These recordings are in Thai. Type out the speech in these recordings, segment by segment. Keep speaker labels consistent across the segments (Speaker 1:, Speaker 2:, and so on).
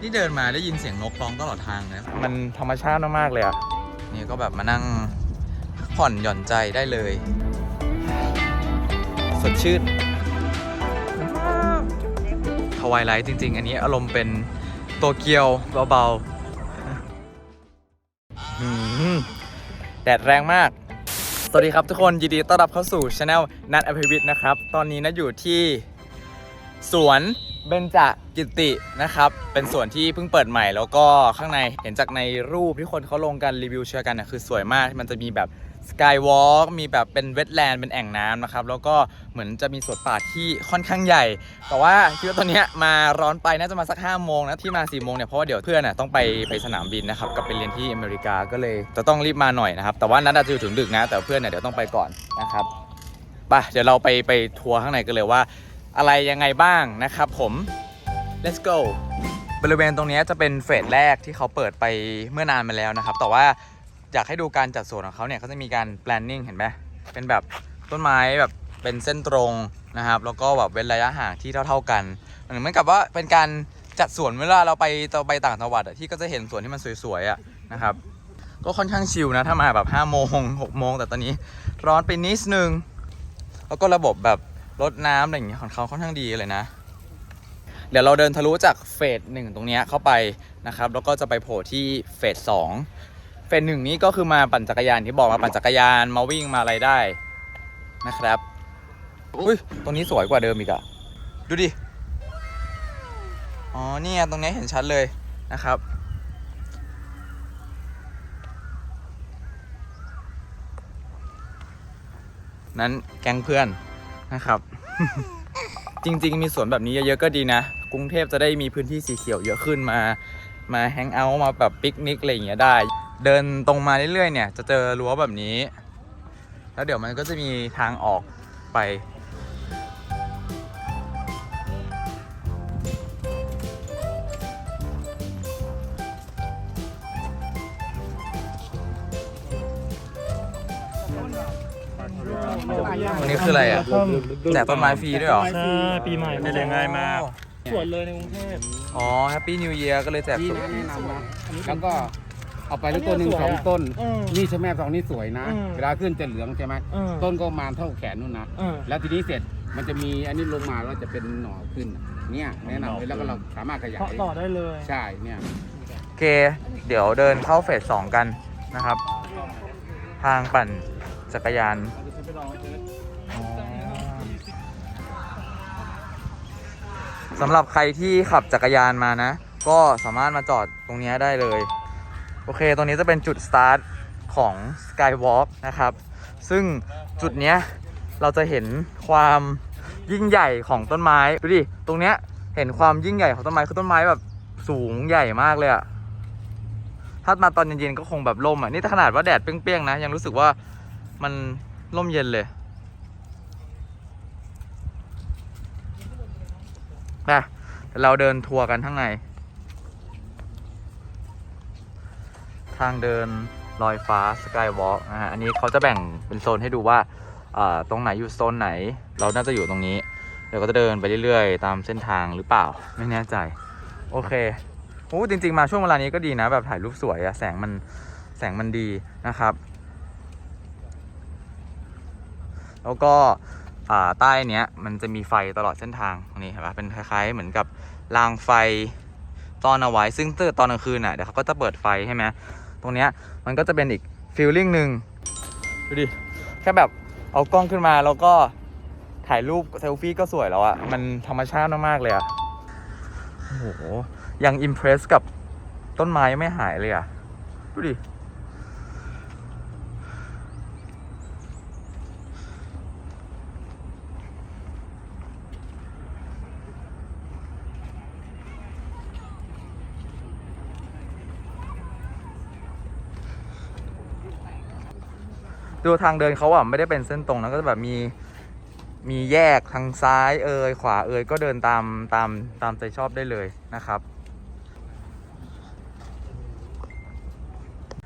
Speaker 1: นี่เดินมาได้ยินเสียงนกร้องตลอดทางนะ
Speaker 2: มันธรรมชาติมากๆเลยอะ
Speaker 1: นี่ก็แบบมานั่งพักผ่อนหย่อนใจได้เลย สดชื่นทวายไลท์จริง ๆ อันนี้อารมณ์เป็นโตเกียวเบา
Speaker 2: อืมแดดแรงมาก สวัสดีครับทุกคน ยินดีต้อนรับเข้าสู่ช anel นัทอภิวิทย์นะครับ ตอนนี้นะอยู่ที่ สวนเบญจ กิตินะครับ เป็นสวนที่เพิ่งเปิดใหม่ แล้วก็ข้างในเห็นจากในรูปที่คนเขาลงกันรีวิวเชียร์กันนะคือสวยมาก มันจะมีแบบสกายวอล์กมีแบบเป็นเวทแลนด์เป็นแอ่งน้ำนะครับ แล้วก็เหมือนจะมีสวนป่าที่ค่อนข้างใหญ่ แต่ว่าคิดว่าตอนเนี้ยมาร้อนไปน่าจะมาสัก5้าโมงนะ ที่มา4ี่โมงเนี่ย เพราะว่าเดี๋ยวเพื่อนน่ะต้องไปไปสนามบินนะครับกับไปเรียนที่อเมริกาก็เลยจะต้องรีบมาหน่อยนะครับ แต่ว่านัดอาจจะอยู่ถึงดึกนะ แต่เพื่อนเนี่ยเดี๋ยวต้องไปก่อนนะครับไปเดี๋ยวเราไปไปทัวร์ข้างในกันเลยว่า อะไรยังไงบ้างนะครับผม let's go บริเวณตรงนี้จะเป็นเฟสแรกที่เขาเปิดไปเมื่อนานมาแล้วนะครับ แต่ว่าอยากให้ดูการจัดสวนของเขาเนี่ยเขาจะมีการ planning เห็นไหมเป็นแบบต้นไม้แบบเป็นเส้นตรงนะครับ แล้วก็แบบเว้นระยะห่างที่เท่า ๆกันเหมือนกับว่าเป็นการจัดสวนเวลาเราไปเราไปต่างจังหวัดอะที่ก็จะเห็นสวนที่มันสวยๆอะนะครับ ก็ค่อนข้างชิลนะถ้ามาแบบ5โมง6โมงแต่ตอนนี้ร้อนไปนิดนึง แล้วก็ระบบแบบรดน้ำอะไรอย่างเงี้ยของเขาค่อนข้างดีเลยนะ เดี๋ยวเราเดินทะลุจากเฟสหนึ่งตรงนี้เข้าไปนะครับแล้วก็จะไปโผล่ที่เฟสสองเฟสหนึ่งนี้ก็คือมาปั่นจักรยานที่บอกมาปั่นจักรยานมาวิ่งมาอะไรได้นะครับอุ้ยตรงนี้สวยกว่าเดิมอีกอะดูดิอ๋อเนี่ยตรงนี้เห็นชัดเลยนะครับนั้นแก๊งเพื่อนนะครับ จริง ๆ มีสวนแบบนี้เยอะๆก็ดีนะ กรุงเทพจะได้มีพื้นที่สีเขียวเยอะขึ้นมา มาแฮงเอาท์มาแบบปิกนิกอะไรอย่างเงี้ยได้ เดินตรงมาเรื่อยๆเนี่ย จะเจอรั้วแบบนี้ แล้วเดี๋ยวมันก็จะมีทางออกไป นนี้คืออะไรอะแจกต้นไม้ฟรีด้วยเหรอ
Speaker 3: ใช่ปีใหม่ไม่ได้ง่ายมาก
Speaker 2: อ๋อ
Speaker 3: สวนเลยในกรุงเทพ
Speaker 2: อ๋อแฮปปี้นิวเยียร์ก็เลยแจก
Speaker 4: นี่
Speaker 2: สุด
Speaker 4: นะแนะนำนะแล้วก็เอาไปแล้วตัวหนึ่งสองต้นนี่ใช่ไหมสองนี่สวยนะ
Speaker 3: อืม
Speaker 4: เวลาขึ้นจะเหลืองใช่ไหม
Speaker 3: ต้
Speaker 4: ต้
Speaker 3: น
Speaker 4: นก็ประมาณเท่าแขนนู่นนะแล้วทีนี้เสร็จมันจะมีอันนี้ลงมาแล้วจะเป็นหน่อขึ้น เนี่ยแนะนำเลยแล้วก็เราสามารถขยา
Speaker 3: เพาะ
Speaker 4: ย
Speaker 3: ต่อได้เลย
Speaker 4: ใช่เนี่ย
Speaker 2: โอเค เดี๋ยวเดินเข้าเฟสสองกันนะครับ ทางปั่นจักรยาน สำหรับใครที่ขับจักรยานมานะ ก็สามารถมาจอดตรงนี้ได้เลย โอเค ตรงนี้จะเป็นจุดสตาร์ทของ Skywalk นะครับ ซึ่งจุดเนี้ยเราจะเห็นความยิ่งใหญ่ของต้นไม้ ดูดิ ตรงเนี้ยเห็นความยิ่งใหญ่ของต้นไม้ คือต้นไม้แบบสูงใหญ่มากเลยอะถ้ามาตอนเย็นๆก็คงแบบร่มอะนี่ถ้าขนาดว่าแดดเปรี้ยงๆนะ ยังรู้สึกว่ามันร่มเย็นเลย นะเราเดินทัวร์กันข้างใน ทางเดินลอยฟ้าสกายวอล์กนะฮะ อันนี้เขาจะแบ่งเป็นโซนให้ดูว่าตรงไหนอยู่โซนไหน เราน่าจะอยู่ตรงนี้ เดี๋ยวก็จะเดินไปเรื่อยๆ ตามเส้นทางหรือเปล่า ไม่แน่ใจ โอเคโอ้จริง ๆ มาช่วงเวลานี้ก็ดีนะ แบบถ่ายรูปสวยอะแสงมันแสงมันดีนะครับ แล้วก็ ใต้เนี้ยมันจะมีไฟตลอดเส้นทางตรงนี้เห็นปะเป็นคล้ายๆเหมือนกับรางไฟซ่อนเอาไว้ ซึ่งตอนกลางคืนอะเดี๋ยวเขาก็จะเปิดไฟใช่ไหมตรงเนี้ยมันก็จะเป็นอีกฟีลลิ่งหนึ่งดูดิแค่แบบเอากล้องขึ้นมาแล้วก็ถ่ายรูปเซลฟี่ก็สวยแล้วอะมันธรรมชาติมากๆเลยอะโอ้โหยังอิมเพรสกับต้นไม้ไม่หายเลยอะดูดิ ดูทางเดินเขาอะไม่ได้เป็นเส้นตรงนะก็จะแบบมีมีแยกทางซ้ายเอยขวาเอยก็เดินตามตามตามใจชอบได้เลยนะครับ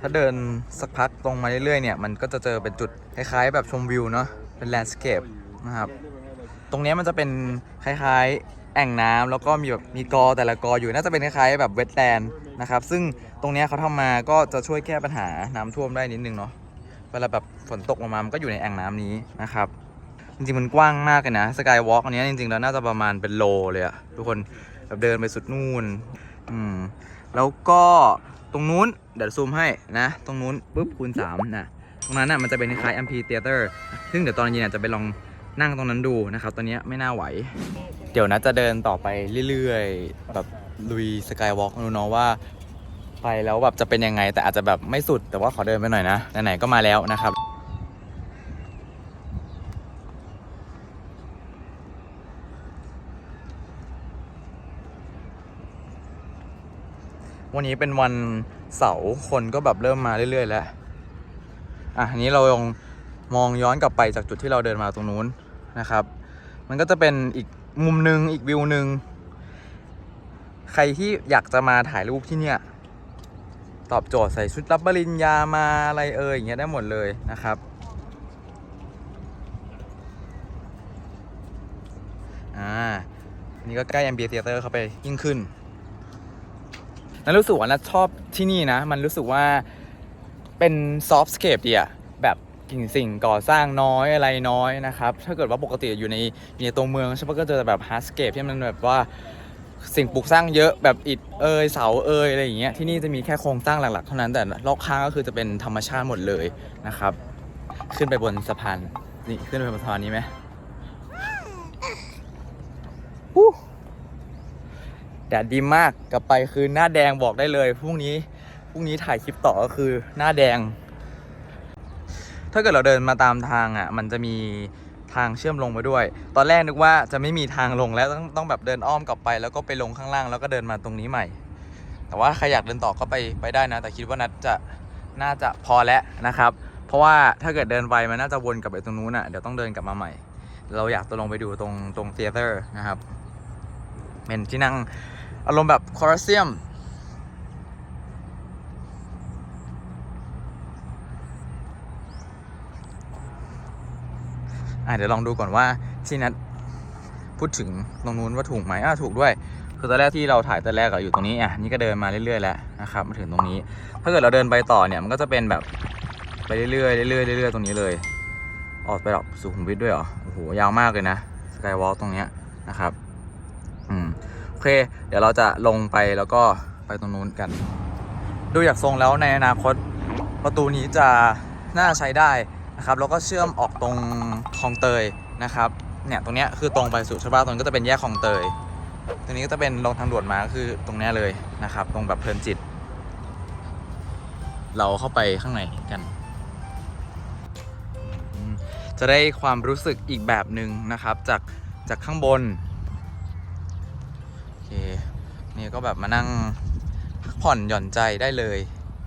Speaker 2: ถ้าเดินสักพักตรงมาเรื่อยๆเนี่ยมันก็จะเจอเป็นจุดคล้ายๆ แบบชมวิวเนาะเป็นแลนด์สเคปนะครับตรงนี้มันจะเป็นคล้ายๆแอ่งน้ำแล้วก็มีแบบมีกอแต่ละกออยู่น่าจะเป็นคล้ายๆแบบเวทแลนด์นะครับซึ่งตรงนี้เขาทำมาก็จะช่วยแก้ปัญหาน้ำท่วมได้นิดนึงเนาะ เวลาแบบฝนตกลงมา มันก็อยู่ในแอ่งน้ำนี้นะครับ จริงๆ มันกว้างมากเลยนะสกายวอล์กอันนี้จริงๆ แล้วน่าจะประมาณเป็นโลเลยอะทุกคนแบบเดินไปสุดนู่น อืม แล้วก็ตรงนู้น เดี๋ยวซูมให้นะ ตรงนู้นปุ๊บคูณ3นะตรงนั้นน่ะมันจะเป็นคล้ายๆ MP Theater ซึ่งเดี๋ยวตอนเย็นอาจจะไปลองนั่งตรงนั้นดูนะครับ ตอนเนี้ยไม่น่าไหว เดี๋ยวนะจะเดินต่อไปเรื่อยๆ แบบลุยสกายวอล์กดูเนาะว่า ไปแล้วแบบจะเป็นยังไง แต่อาจจะแบบไม่สุดแต่ว่าขอเดินไปหน่อยนะไหนๆก็มาแล้วนะครับวันนี้เป็นวันเสาร์คนก็แบบเริ่มมาเรื่อยๆ แล้ว อะอันนี้เราลองมองย้อนกลับไปจากจุดที่เราเดินมาตรงนู้นนะครับ มันก็จะเป็นอีกมุมหนึ่งอีกวิวหนึ่ง ใครที่อยากจะมาถ่ายรูปที่เนี่ย ตอบโจทย์ใส่ชุดรับปริญญามาอะไรเอ่ยอย่างเงี้ยได้หมดเลยนะครับอ่านี่ก็ใกล้ MBA Theater เข้าไปยิ่งขึ้นนันรู้สึกว่านัทชอบที่นี่นะ มันรู้สึกว่าเป็นซอฟต์สเคปดีอะแบบกิ่งสิ่งก่อสร้างน้อยอะไรน้อยนะครับ ถ้าเกิดว่าปกติอยู่ในอยู่ในตัวเมืองใช่ปะก็จะแบบฮาร์ดสเคปที่มันแบบว่า สิ่งปลูกสร้างเยอะแบบอิฐเอยเสาเอยอะไรอย่างเงี้ยที่นี่จะมีแค่โครงสร้างหลักๆเท่านั้นแต่รอบข้างก็คือจะเป็นธรรมชาติหมดเลยนะครับ ขึ้นไปบนสะพานนี่ขึ้นไปบนสะพานนี้ไหมู้แดดดีมากกลับไปคือหน้าแดงบอกได้เลยพรุ่งนี้พรุ่งนี้ถ่ายคลิปต่อก็คือหน้าแดง ถ้าเกิดเราเดินมาตามทางอะ มันจะมี ทางเชื่อมลงมาด้วย ตอนแรกนึกว่าจะไม่มีทางลงแล้วต้องต้องแบบเดินอ้อมกลับไป แล้วก็ไปลงข้างล่างแล้วก็เดินมาตรงนี้ใหม่ แต่ว่าใครอยากเดินต่อก็ไปไปได้นะ แต่คิดว่านัดจะน่าจะพอแล้วนะครับ เพราะว่าถ้าเกิดเดินไปมันน่าจะวนกลับไปตรงนู้นอะเดี๋ยวต้องเดินกลับมาใหม่ เราอยากจะลงไปดูตรงตรงเทเตอร์นะครับเป็นที่นั่งอารมณ์แบบคอร์เซียม อะเดี๋ยวลองดูก่อนว่าที่นัดพูดถึงตรงนู้นว่าถูกไหมอะถูกด้วย คือตอนแรกที่เราถ่ายตอนแรกอะอยู่ตรงนี้อะนี่ก็เดินมาเรื่อยๆแล้วนะครับมาถึงตรงนี้ ถ้าเกิดเราเดินไปต่อเนี่ยมันก็จะเป็นแบบไปเรื่อยๆเรื่อยๆเรื่อยๆตรงนี้เลย ออกไปหรอกสุขุมวิทด้วยเหรอโอ้โหยาวมากเลยนะสกายวอล์กตรงเนี้ยนะครับอืมโอเค เดี๋ยวเราจะลงไปแล้วก็ไปตรงนู้นกัน ดูจากทรงแล้วในอนาคตประตูนี้จะน่าใช้ได้ นะครับแล้วก็เชื่อมออกตรงคลองเตยนะครับเนี่ยตรงเนี้ยคือตรงไปสู่ชบ้าตรงนี้ก็จะเป็นแยกคลองเตย ตรงนี้ก็จะเป็นลงทางด่วนมาก็คือตรงเนี้ยเลยนะครับ ตรงแบบเพลินจิต เราเข้าไปข้างในกัน จะได้ความรู้สึกอีกแบบหนึ่งนะครับ จากจากข้างบนโอเคนี่ก็แบบมานั่งพักผ่อนหย่อนใจได้เลย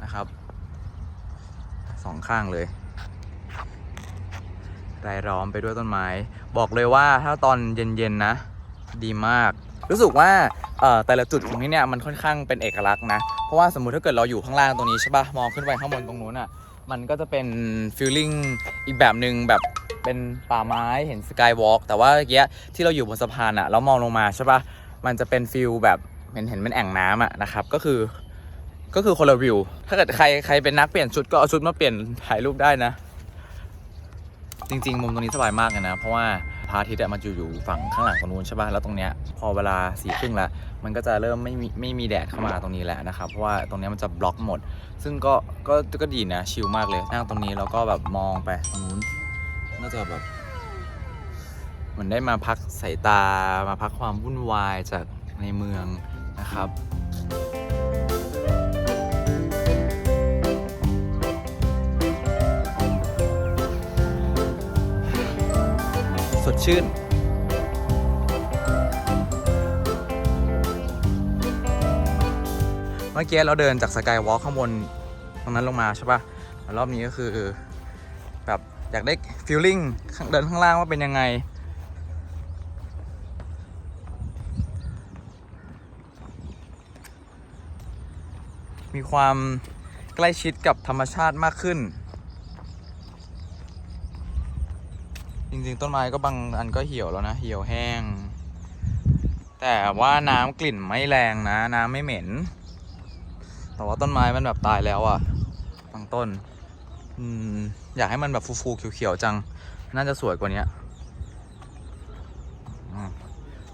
Speaker 2: นะครับสองข้างเลย รายล้อมไปด้วยต้นไม้ บอกเลยว่าถ้าตอนเย็นๆนะ ดีมาก รู้สึกว่าเอ่อแต่ละจุดของที่เนี่ยมันค่อนข้างเป็นเอกลักษณ์นะ เพราะว่าสมมุติถ้าเกิดเราอยู่ข้างล่างตรงนี้ใช่ปะมองขึ้นไปข้างบนตรงนู้นอะมันก็จะเป็นฟีลลิ่งอีกแบบหนึ่งแบบเป็นป่าไม้เห็นสกายวอล์กแต่ว่าเมื่อกี้ที่เราอยู่บนสะพานอะแล้วมองลงมาใช่ปะมันจะเป็นฟิลแบบเห็นเห็นเป็นแอ่งน้ำอะนะครับก็คือก็คือคนละวิว ถ้าเกิดใครใครเป็นนักเปลี่ยนชุดก็เอาชุดมาเปลี่ยนถ่ายรูปได้นะ จริง ๆ มุมตรงนี้สบายมากเลยนะ เพราะว่าพระอาทิตย์มันอยู่ฝั่งข้างหลังตรงนู้นใช่ป่ะแล้วตรงเนี้ยพอเวลาสี่ครึ่งแล้วมันก็จะเริ่มไม่มีไม่มีแดดเข้ามาตรงนี้แล้วนะครับเพราะว่าตรงเนี้ยมันจะบล็อกหมด ซึ่งก็ก็ก็ดีนะชิลมากเลยนั่งตรงนี้แล้วก็แบบมองไปตรงนู้นน่าจะแบบเหมือนได้มาพักสายตามาพักความวุ่นวายจากในเมืองนะครับ ดชื่น เมื่อกี้เราเดินจากสกายวอล์ข้างบนตรงนั้นลงมาใช่ปะ่ะรอบนี้ก็คือแบบอยากได้ฟีลลิ่งเดินข้างล่างว่าเป็นยังไงมีความใกล้ชิดกับธรรมชาติมากขึ้น จริงๆ ต้นไม้ก็บางอันก็เหี่ยวแล้วนะ เหี่ยวแห้ง แต่ว่าน้ำกลิ่นไม่แรงนะ น้ำไม่เหม็น แต่ว่าต้นไม้มันแบบตายแล้วอะบางต้น อืม อยากให้มันแบบฟูๆเขียวๆจัง น่าจะสวยกว่านี้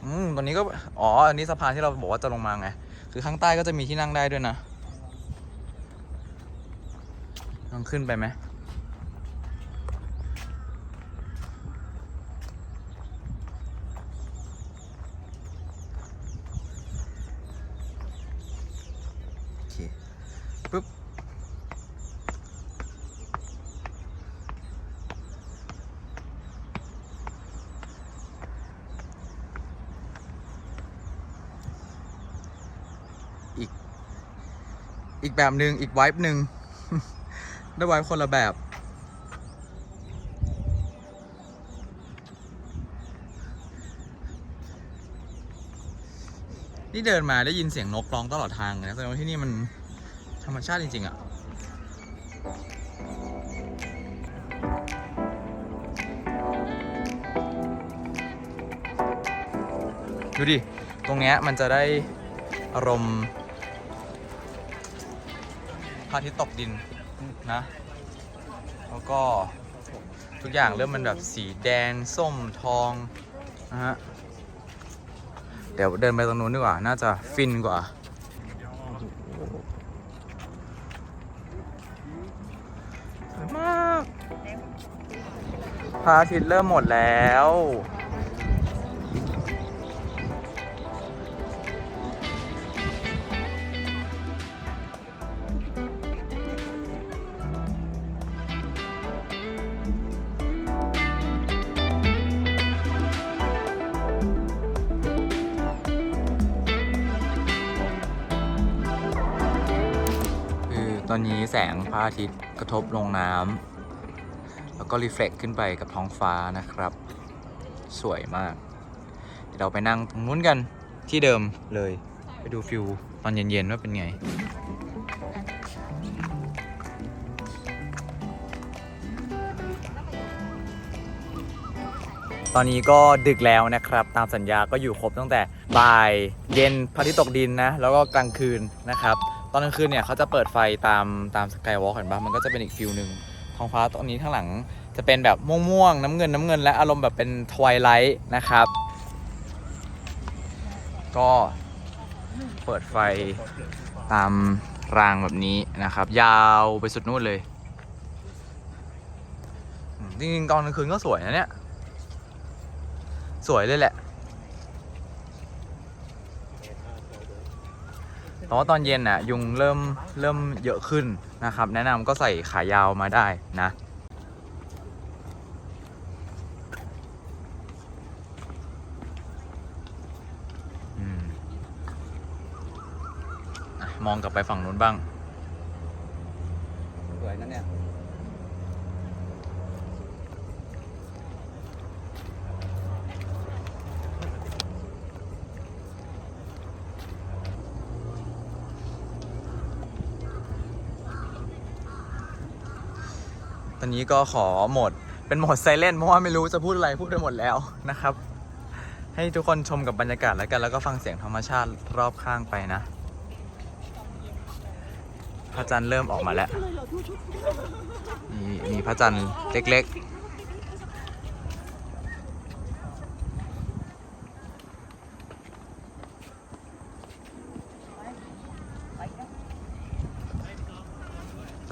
Speaker 2: อืมตอนนี้ก็ อ๋อ อันนี้สะพานที่เราบอกว่าจะลงมาไง คือข้างใต้ก็จะมีที่นั่งได้ด้วยนะลองขึ้นไปไหม โอเค ปึ๊บ อีก อีกแบบหนึ่งอีกไวบ์หนึ่งได้ไวบ์คนละแบบ นี่เดินมาได้ยินเสียงนกร้องตลอดทางเลยนะแสดงว่าที่นี่มันธรรมชาติจริง ๆอะดูดิ ตรงเนี้ยมันจะได้อารมณ์ ระอาทิตย์ตกดินนะ แล้วก็ทุกอย่างเริ่มมันแบบสีแดงส้มทองนะฮะ เดี๋ยวเดินไปตรงนู้นดีกว่า น่าจะฟินกว่า สวยมากพระอาทิตย์เริ่มหมดแล้ว อตอนนี้แสงพระอาทิตย์กระทบลงน้ำแล้วก็รีเฟล็กขึ้นไปกับท้องฟ้านะครับ สวยมาก เดี๋ยวเราไปนั่งตรงนู้นกันที่เดิมเลย ไปดูฟิวตอนเย็นๆว่าเป็นไงตอนนี้ก็ดึกแล้วนะครับ ตามสัญญาก็อยู่ครบตั้งแต่บ่ายเย็นพระอาทิตย์ตกดินนะ แล้วก็กลางคืนนะครับ ตอนกลางคืนเนี่ยเขาจะเปิดไฟตามตามสกายวอล์กเห็นปะมันก็จะเป็นอีกฟิลหนึ่งท้องฟ้าตรงนี้ข้างหลังจะเป็นแบบม่วงๆ น้ำเงินน้ำเงิน และอารมณ์แบบเป็นทวายไลท์นะครับ ก็เปิดไฟตามรางแบบนี้นะครับ ยาวไปสุดนู่นเลยจริงๆตอนกลางคืนก็สวยนะเนี่ย สวยเลยแหละ แต่ว่าตอนเย็นน่ะยุงเริ่มเริ่มเยอะขึ้นนะครับ แนะนำก็ใส่ขายาวมาได้นะมอะมองกลับไปฝั่งนู้นบ้าง
Speaker 4: สวยนะเนี่ย
Speaker 2: อนนี้ก็ขอหมดเป็นโหมดไซเลนเพราะว่าไม่รู้จะพูดอะไรพูดไปหมดแล้วนะครับ ให้ทุกคนชมกับบรรยากาศแล้วกัน แล้วก็ฟังเสียงธรรมชาติรอบข้างไปนะพระจันทร์เริ่มออกมาแล้วมีมีพระจันทร์เล็กๆ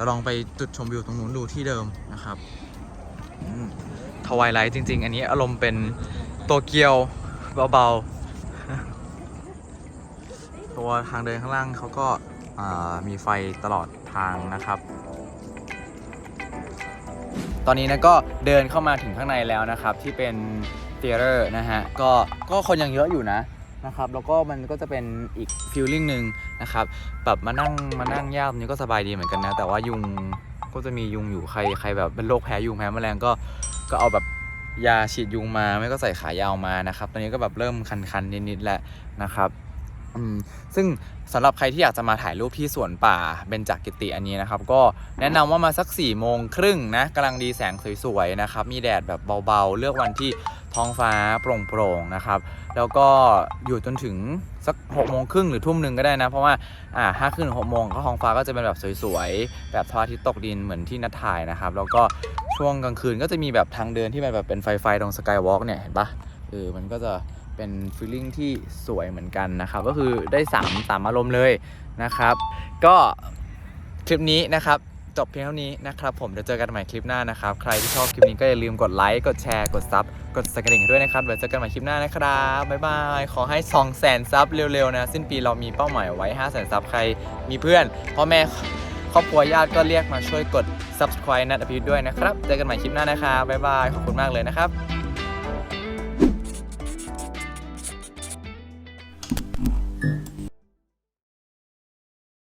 Speaker 2: เราลองไปจุดชมวิวตรงนู้นดูที่เดิมนะครับทวายไลท์จริง ๆ อันนี้อารมณ์เป็นโตเกียวเบาๆ ตัวทางเดินข้างล่างเขาก็มีไฟตลอดทางนะครับ ตอนนี้นะก็เดินเข้ามาถึงข้างในแล้วนะครับ ที่เป็นเทเตอร์นะฮะ ก็ก็คนยังเยอะอยู่นะ นะครับแล้วก็มันก็จะเป็นอีกฟิลลิ่งหนึ่งนะครับแบบมานั่งมานั่งย่ามนี้ก็สบายดีเหมือนกันนะ แต่ว่ายุงก็จะมียุงอยู่ใครใครแบบเป็นโรคแพ้ยุงแพ้แมลงก็ก็เอาแบบยาฉีดยุงมาไม่ก็ใส่ขายาวมานะครับ ตอนนี้ก็แบบเริ่มคันๆนิดๆแล้วนะครับ ซึ่งสำหรับใครที่อยากจะมาถ่ายรูปที่สวนป่าเบญจกิติอันนี้นะครับ ก็แนะนำว่ามาสัก4ี่โมงครึ่งนะกำลังดีแสงสวยๆนะครับ มีแดดแบบเบาๆ เลือกวันที่ท้องฟ้าโปร่งๆนะครับ แล้วก็อยู่จนถึงสัก6กโมงครึ่งหรือทุ่มหนึ่งก็ได้นะ เพราะว่าอ่าห้าครึ่งถึงหกโมงก็ท้องฟ้าก็จะเป็นแบบสวยๆ แบบพระอาทิตย์ตกดินเหมือนที่นัดถ่ายนะครับ แล้วก็ช่วงกลางคืนก็จะมีแบบทางเดินที่มันแบบเป็นไฟไฟตรงสกายวอล์กเนี่ยเห็นปะเออมันก็จะ เป็นฟีลลิ่งที่สวยเหมือนกันนะครับ ก็คือได้3ามสามอารมณ์เลยนะครับ ก็คลิปนี้นะครับจบเพียงเท่านี้นะครับผมเดี๋ยวเจอกันใหม่คลิปหน้านะครับ ใครที่ชอบคลิปนี้ก็อย่าลืมกดไลค์กดแชร์กดซับกดสกระดิ่งด้วยนะครับเดี๋ยวเจอกันใหม่คลิปหน้านะครับบ๊ายบายขอให้ 2 0 0 0 0 0ซับเร็วๆนะสิ้นปีเรามีเป้าหมายไว้ 5 0 0 0 0 0ซับใครมีเพื่อนพ่อแม่ครอบครัวญาติก็เรียกมาช่วยกด subscribe นัดอภิษด้วยนะครับ เจอกันใหม่คลิปหน้านะครับบ๊ายบายขอบคุณมากเลยนะครับ